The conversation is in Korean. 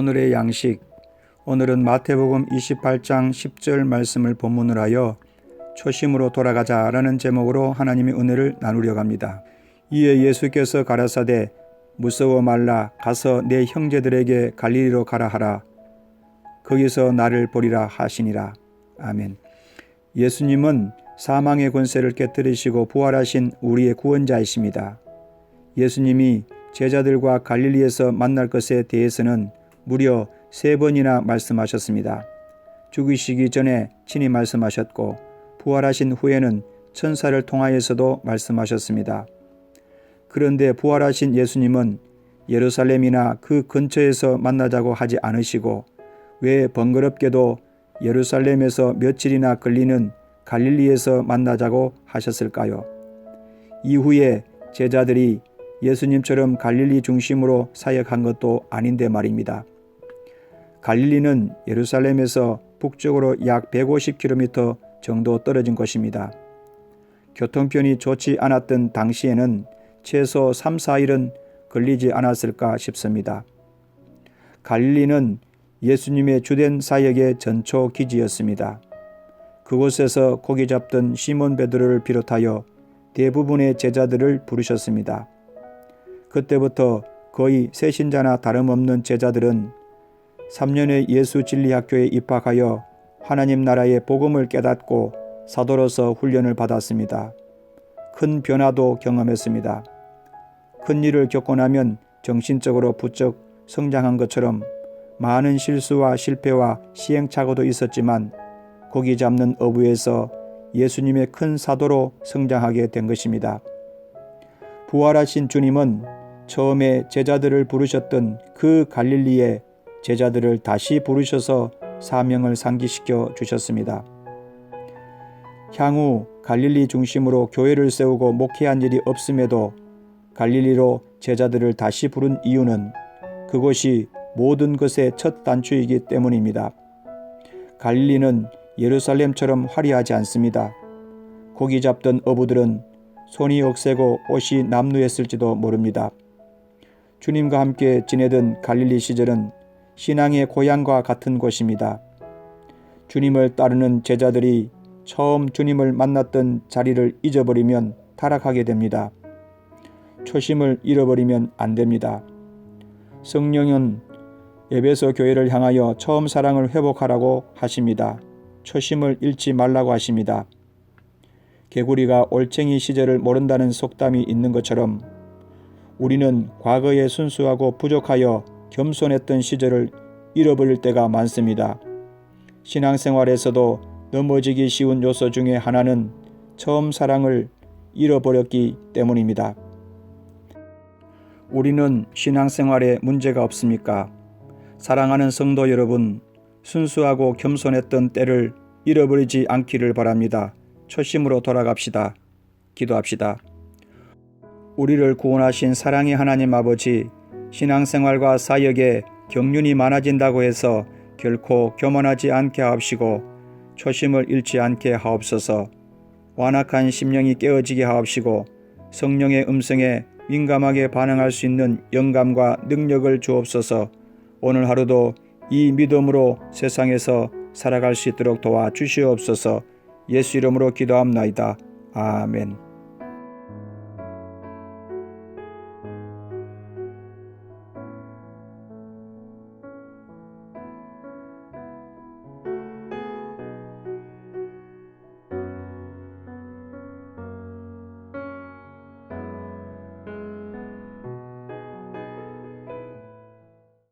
오늘의 양식 오늘은 마태복음 28장 10절 말씀을 본문으로 하여 초심으로 돌아가자라는 제목으로 하나님의 은혜를 나누려고 합니다. 이에 예수께서 가라사대 무서워 말라 가서 내 형제들에게 갈릴리로 가라 하라 거기서 나를 보리라 하시니라 아멘. 예수님은 사망의 권세를 깨뜨리시고 부활하신 우리의 구원자이십니다. 예수님이 제자들과 갈릴리에서 만날 것에 대해서는 무려 세 번이나 말씀하셨습니다. 죽으시기 전에 친히 말씀하셨고 부활하신 후에는 천사를 통하여서도 말씀하셨습니다. 그런데 부활하신 예수님은 예루살렘이나 그 근처에서 만나자고 하지 않으시고 왜 번거롭게도 예루살렘에서 며칠이나 걸리는 갈릴리에서 만나자고 하셨을까요? 이후에 제자들이 예수님처럼 갈릴리 중심으로 사역한 것도 아닌데 말입니다. 갈릴리는 예루살렘에서 북쪽으로 약 150km 정도 떨어진 곳입니다. 교통편이 좋지 않았던 당시에는 최소 3, 4일은 걸리지 않았을까 싶습니다. 갈릴리는 예수님의 주된 사역의 전초 기지였습니다. 그곳에서 고기 잡던 시몬 베드로를 비롯하여 대부분의 제자들을 부르셨습니다. 그때부터 거의 새신자나 다름없는 제자들은 3년의 예수 진리학교에 입학하여 하나님 나라의 복음을 깨닫고 사도로서 훈련을 받았습니다. 큰 변화도 경험했습니다. 큰 일을 겪고 나면 정신적으로 부쩍 성장한 것처럼 많은 실수와 실패와 시행착오도 있었지만 고기 잡는 어부에서 예수님의 큰 사도로 성장하게 된 것입니다. 부활하신 주님은 처음에 제자들을 부르셨던 그 갈릴리에 제자들을 다시 부르셔서 사명을 상기시켜 주셨습니다. 향후 갈릴리 중심으로 교회를 세우고 목회한 일이 없음에도 갈릴리로 제자들을 다시 부른 이유는 그곳이 모든 것의 첫 단추이기 때문입니다. 갈릴리는 예루살렘처럼 화려하지 않습니다. 고기 잡던 어부들은 손이 억세고 옷이 남루했을지도 모릅니다. 주님과 함께 지내던 갈릴리 시절은 신앙의 고향과 같은 곳입니다. 주님을 따르는 제자들이 처음 주님을 만났던 자리를 잊어버리면 타락하게 됩니다. 초심을 잃어버리면 안 됩니다. 성령은 에베소 교회를 향하여 처음 사랑을 회복하라고 하십니다. 초심을 잃지 말라고 하십니다. 개구리가 올챙이 시절을 모른다는 속담이 있는 것처럼 우리는 과거에 순수하고 부족하여 겸손했던 시절을 잃어버릴 때가 많습니다. 신앙생활에서도 넘어지기 쉬운 요소 중에 하나는 처음 사랑을 잃어버렸기 때문입니다. 우리는 신앙생활에 문제가 없습니까? 사랑하는 성도 여러분, 순수하고 겸손했던 때를 잃어버리지 않기를 바랍니다. 초심으로 돌아갑시다. 기도합시다. 우리를 구원하신 사랑의 하나님 아버지, 신앙생활과 사역에 경륜이 많아진다고 해서 결코 교만하지 않게 하옵시고 초심을 잃지 않게 하옵소서. 완악한 심령이 깨어지게 하옵시고 성령의 음성에 민감하게 반응할 수 있는 영감과 능력을 주옵소서. 오늘 하루도 이 믿음으로 세상에서 살아갈 수 있도록 도와 주시옵소서. 예수 이름으로 기도합나이다. 아멘.